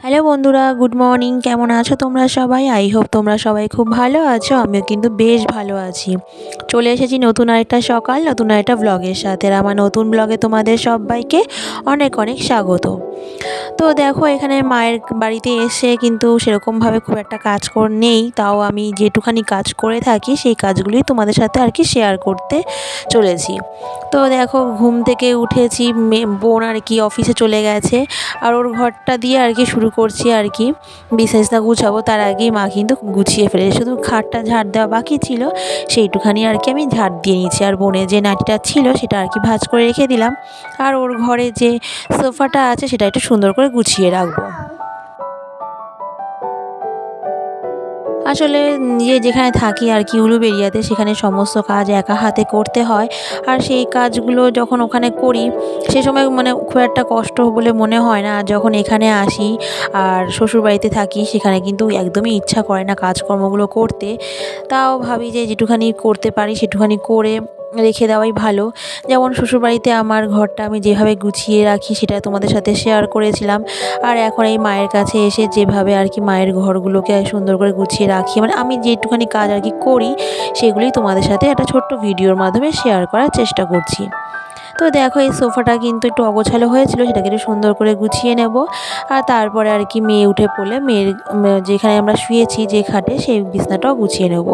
Hello বন্ধুরা, good morning. কেমন আছো তোমরা সবাই? আই হোপ তোমরা সবাই খুব ভালো আছো। আমিও কিন্তু বেশ ভালো আছি। চলে এসেছি নতুন আরেকটা সকাল, নতুন আরেকটা ব্লগের সাথে। আর আমার নতুন ব্লগে তোমাদের সবাইকে অনেক অনেক স্বাগত। তো দেখো, এখানে মায়ের বাড়িতে এসে কিন্তু সেরকমভাবে খুব একটা কাজ কর নেই। তাও আমি যেটুখানি কাজ করে থাকি, সেই কাজগুলি তোমাদের সাথে আর কি শেয়ার করতে চলেছি। তো দেখো, ঘুম থেকে উঠেছি বোন আর কি অফিসে চলে গেছে। আর ওর ঘরটা দিয়ে আর কি শুরু করছি আর কি। বিশেষটা গুছাবো, তার আগেই মা কিন্তু গুছিয়ে ফেলে শুধু খাটটা ঝাড় দেওয়া বাকি ছিল, সেইটুখানি আর কি আমি ঝাড় দিয়ে নিয়েছি। আর বোনের যে নাটিটা ছিল সেটা আর কি ভাজ করে রেখে দিলাম। আর ওর ঘরে যে সোফাটা আছে সেটা একটু সুন্দর করে গুছিয়ে রাখব। আসলে নিজে যেখানে থাকি আর কি উলুবেরিয়াতে, সেখানে সমস্ত কাজ একা হাতে করতে হয়। আর সেই কাজগুলো যখন ওখানে করি, সে সময় মানে খুব একটা কষ্ট বলে মনে হয় না। যখন এখানে আসি আর শ্বশুরবাড়িতে থাকি, সেখানে কিন্তু একদমই ইচ্ছা করে না কাজকর্মগুলো করতে। তাও ভাবি যে যেটুখানি করতে পারি, সেটুখানি করে রেখে দেওয়াই ভালো। যেমন শ্বশুরবাড়িতে আমার ঘরটা আমি যেভাবে গুছিয়ে রাখি সেটা তোমাদের সাথে শেয়ার করেছিলাম। আর এখন এই মায়ের কাছে এসে যেভাবে আর কি মায়ের ঘরগুলোকে সুন্দর করে গুছিয়ে রাখি মানে আমি যেটুখানি কাজ আর কি করি সেগুলি তোমাদের সাথে একটা ছোট্ট ভিডিওর মাধ্যমে শেয়ার করার চেষ্টা করছি। তো দেখো এই সোফাটা কিন্তু একটু অগোছালো হয়েছিল, সেটাকে একটু সুন্দর করে গুছিয়ে নেব। আর তারপরে আর কি মেয়ে উঠে পড়লে মেয়ের যেখানে আমরা শুয়েছি যে খাটে সেই বিছনাটাও গুছিয়ে নেব।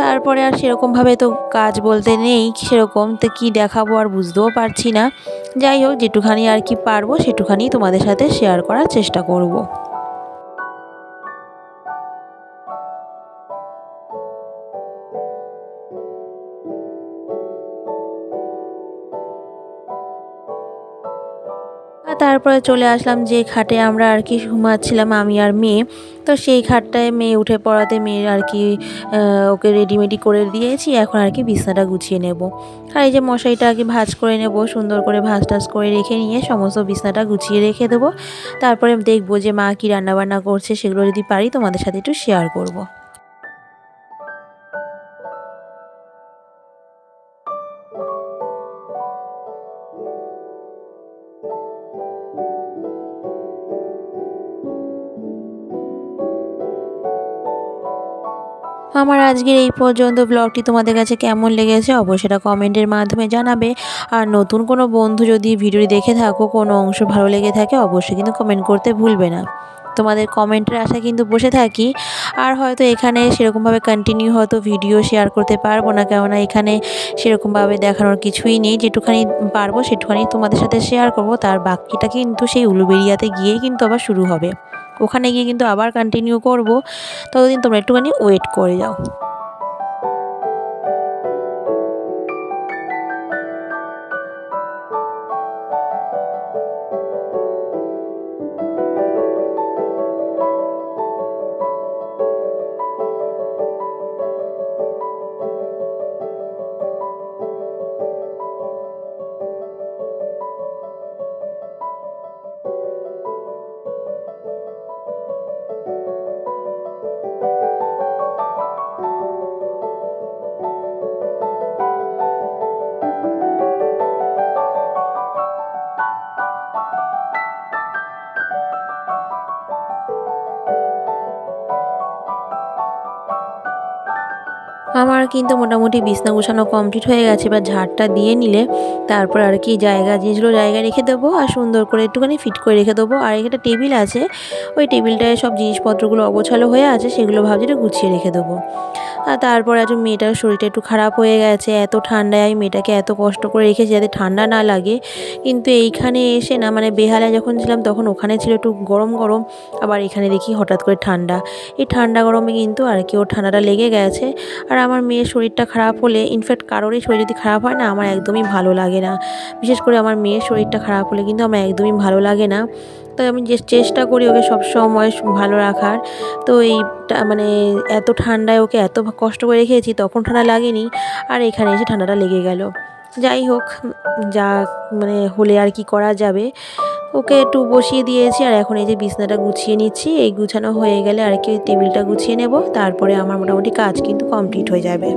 তারপরে আর সেরকমভাবে তো কাজ বলতে নেই সেরকম, তো কী দেখাবো আর বুঝতেও পারছি না যাই হোক, যেটুখানি আর কি পারব, সেটুখানি তোমাদের সাথে শেয়ার করার চেষ্টা করব। তারপরে চলে আসলাম যে খাটে আমরা আর কি ঘুমাচ্ছিলাম আমি আর মেয়ে। তো সেই খাটটায় মেয়ে উঠে পড়াতে মেয়ের আর কি ওকে রেডিমেডি করে দিয়েছি। এখন আর কি বিছনাটা গুছিয়ে নেব। আর এই যে মশারিটা আর কি ভাজ করে নেব, সুন্দর করে ভাজ টাজ করে রেখে নিয়ে সমস্ত বিছনাটা গুছিয়ে রেখে দেবো। তারপরে দেখব যে মা কী রান্নাবান্না করছে সেগুলো যদি পারি তোমাদের সাথে একটু শেয়ার করব। আমার আজকের এই পর্যন্ত ব্লগটি তোমাদের কাছে কেমন লেগেছে অবশ্যই সেটা কমেন্টের মাধ্যমে জানাবে। আর নতুন কোনো বন্ধু যদি ভিডিওটি দেখে থাকো, কোনো অংশ ভালো লেগে থাকে, অবশ্যই কিন্তু কমেন্ট করতে ভুলবে না। তোমাদের কমেন্টের আশা কিন্তু বসে থাকি। আর হয়তো এখানে সেরকমভাবে কন্টিনিউ হয়তো ভিডিও শেয়ার করতে পারব না, কেননা এখানে সেরকমভাবে দেখানোর কিছুই নেই। যেটুখানি পারব সেটুখানি তোমাদের সাথে শেয়ার করব। তার বাকিটা কিন্তু সেই উলুবেরিয়াতে গিয়ে কিন্তু আবার শুরু হবে। ওখানে গিয়ে কিন্তু আবার কন্টিনিউ করব। ততদিন তোমরা একটুখানি ওয়েট করে যাও। আমার কিন্তু মোটামুটি বিছনা গুছানো কমপ্লিট হয়ে গেছে, এবার ঝাড়টা দিয়ে নিলে তারপর আর কি জায়গা জিনিসগুলো জায়গায় রেখে দেবো আর সুন্দর করে একটুখানি ফিট করে রেখে দেবো। আর এখানে টেবিল আছে, ওই টেবিলটায় সব জিনিসপত্রগুলো অগোছালো হয়ে আছে, সেগুলো ভাবছি একটু গুছিয়ে রেখে দেবো। আর তারপর একটু মেয়েটার শরীরটা একটু খারাপ হয়ে গেছে, এত ঠান্ডায় আমি মেয়েটাকে এত কষ্ট করে রেখেছি যাতে ঠান্ডা না লাগে। কিন্তু এইখানে এসে না মানে বেহালায় যখন ছিলাম তখন ওখানে ছিল একটু গরম গরম, আবার এখানে দেখি হঠাৎ করে ঠান্ডা। এই ঠান্ডা গরমে কিন্তু আর কি ওর ঠান্ডাটা লেগে গেছে। আর আমার মেয়ের শরীরটা খারাপ হলে ইনফ্যাক্ট কারোরই শরীর যদি খারাপ হয় না, আমার একদমই ভালো লাগে না। বিশেষ করে আমার মেয়ের শরীরটা খারাপ হলে কিন্তু আমার একদমই ভালো লাগে না। তো আমি যে চেষ্টা করি ওকে সব সময় ভালো রাখার, তো এইটা মানে এত ঠান্ডায় ওকে এত কষ্ট করে রেখেছি, তখন ঠান্ডা লাগেনি, আর এখানে এসে ঠান্ডাটা লেগে গেল। যাই হোক, যা মানে হলে আর কি করা যাবে। ওকে একটু বসিয়ে দিয়েছি, আর এখন এই যে বিছনাটা গুছিয়ে নিচ্ছি, এই গুছানো হয়ে গেলে আর কি টেবিলটা গুছিয়ে নেব, তারপরে আমার মোটামুটি কাজ কিন্তু কমপ্লিট হয়ে যাবে।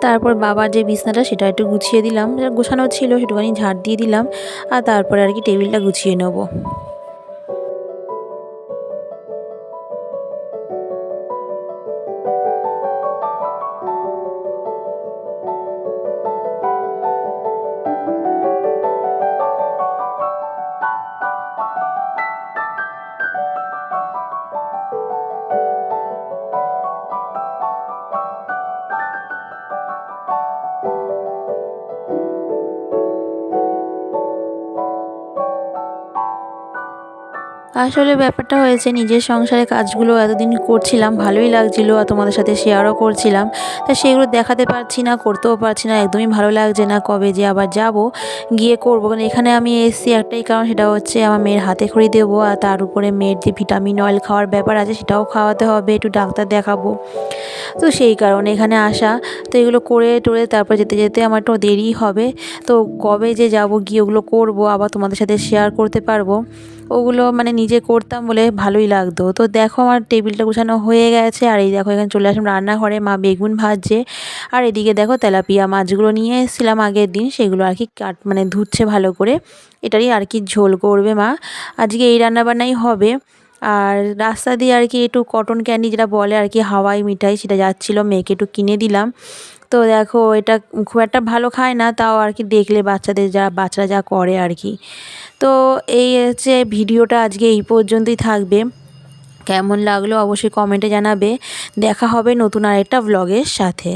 তারপর বাবার যে বিছনাটা সেটা একটু গুছিয়ে দিলাম। গোছানো ছিল সেটুখানি ঝাড় দিয়ে দিলাম। আর তারপরে আর কি টেবিলটা গুছিয়ে নেব। আসলে ব্যাপারটা হয়েছে, নিজের সংসারে কাজগুলো এতদিন করছিলাম, ভালোই লাগছিল আর তোমাদের সাথে শেয়ারও করছিলাম। তা সেগুলো দেখাতে পারছি না, করতেও পারছি না, একদমই ভালো লাগছে না কবে যে আবার যাব, গিয়ে করব। কারণ এখানে আমি এসেছি একটাই কারণ, সেটা হচ্ছে আমার মেয়ের হাতে খড়ি দেবো আর তার উপরে মেয়ের যে ভিটামিন অয়েল খাওয়ার ব্যাপার আছে, সেটাও খাওয়াতে হবে, একটু ডাক্তার দেখাবো। তো সেই কারণে এখানে আসা। তো এগুলো করে টোরে তারপর যেতে যেতে আমার একটু দেরি হবে। তো কবে যে যাব, গিয়ে ওগুলো করব, আবার তোমাদের সাথে শেয়ার করতে পারব। ওগুলো মানে নিজে করতাম বলে ভালোই লাগতো। তো দেখো আমার টেবিলটা গুছানো হয়ে গেছে আর এই দেখো এখানে চলে আসলাম রান্নাঘরে, মা বেগুন ভাজছে। আর এদিকে দেখো তেলাপিয়া মাছগুলো নিয়ে এসেছিলাম আগের দিন, সেগুলো আর কি কাট মানে ধুচ্ছে ভালো করে। এটারই আর কি ঝোল করবে মা। আজকে এই রান্নাবান্নাই হবে। আর রাস্তা দিয়ে আর কি একটু কটন ক্যান্ডি যেটা বলে আর কি হাওয়াই মিঠাই সেটা যাচ্ছিল, মেয়েকে একটু কিনে দিলাম। তো দেখো, এটা খুব একটা ভালো খায় না, তাও আর কি দেখলে বাচ্চাদের যা, বাচ্চারা যা করে আর কি। তো এই হচ্ছে ভিডিওটা আজকে এই পর্যন্তই থাকবে। কেমন লাগল অবশ্যই কমেন্টে জানাবে। দেখা হবে নতুন আরেকটা ব্লগের সাথে।